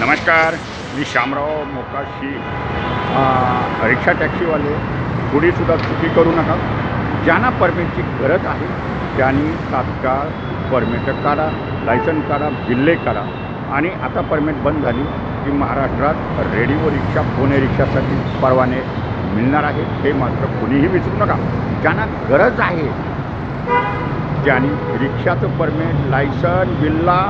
नमस्कार मी शामराव मोकाशी. रिक्षा टॅक्सीवाले कुणीसुद्धा चुकी करू नका. ज्यांना परमिटची गरज आहे त्यांनी तात्काळ परमिट काढा लायसन काढा बिल्ले काढा. आणि आता परमिट बंद झाली की महाराष्ट्रात रेडिओ रिक्षा पुणे रिक्षासाठी परवाने मिळणार आहे. हे मात्र कुणीही विसरू नका. ज्यांना गरज आहे ज्यांनी रिक्षाचं परमिट लायसन बिल्ला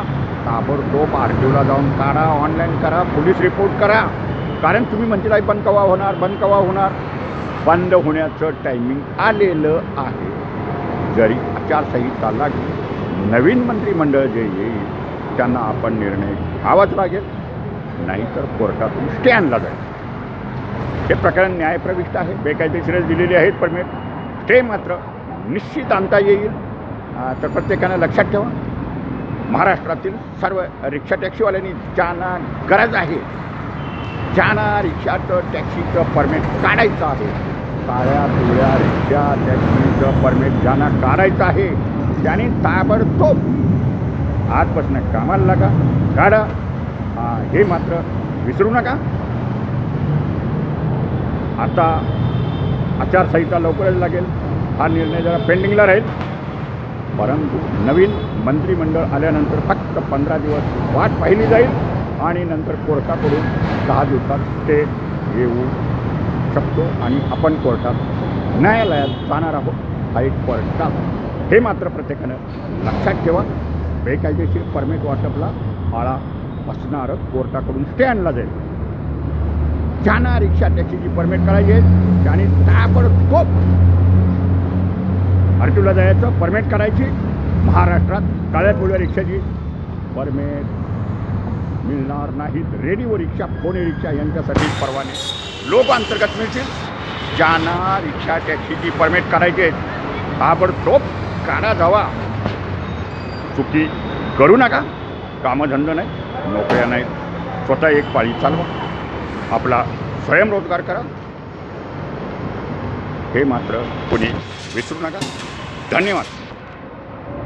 ताबडतोब आर टीओला जाऊन काढा ऑनलाईन करा पोलीस रिपोर्ट करा. कारण तुम्ही म्हणतील "आई, बंद कवा होणार बंद कवा होणार? बंद होण्याचं टायमिंग आलेलं आहे. जरी आचारसंहिता लागली नवीन मंत्रिमंडळ जे येईल त्यांना आपण निर्णय घ्यावाच लागेल. नाहीतर कोर्टातून स्टे आणला जाईल. हे प्रकरण न्यायप्रविष्ट आहे. बेकायदेशीरच दिलेली आहेत परमिट स्टे मात्र निश्चित आणता येईल. तर प्रत्येकानं लक्षात ठेवा. महाराष्ट्रातील सर्व रिक्षा टॅक्सीवाल्यांनी ज्यांना गरज आहे. ज्यांना रिक्षाचं टॅक्सीचं परमिट काढायचं आहे. काळ्या पिवळ्या रिक्षा टॅक्सीचं परमिट ज्यांना काढायचं आहे. त्याने ताबडतोब आजपासून कामाला लागा काढा. हे मात्र विसरू नका. आता आचारसंहिता लवकरच लागेल. हा निर्णय जरा पेंडिंगला राहील. परंतु नवीन मंत्रिमंडळ आल्यानंतर फक्त पंधरा दिवस वाट पाहिली जाईल आणि नंतर कोर्टाकडून दहा दिवसात ते येऊ शकतो आणि आपण कोर्टात न्यायालयात जाणार आहोत हा एक हायकोर्टात हे मात्र प्रत्येकानं लक्षात ठेवा. बेकायदेशीर परमिट वाटपला आळा बसणारं कोर्टाकडून स्टे आणला जाईल. ज्यांना रिक्षा त्याची जी परमिट करायची आहे त्याने ताबडतोब आरटीओला जायचं परमिट करायची. महाराष्ट्रात काळ्या पिवळ्या रिक्षाची. परमेट मिळणार नाहीत. रेडिओ रिक्षा फोने रिक्षा यांच्यासाठी परवाने. लोक अंतर्गत मिळतील. ज्यांना रिक्षा टॅक्सीची परमिट करायची आहे ताबडतोब काढा जावा. चुकी करू नका. कामधंदा नाही नोकऱ्या नाहीत. स्वतः एक पाळी चालवा. आपला स्वयंरोजगार करा. हे मात्र कोणी विसरू नका. धन्यवाद.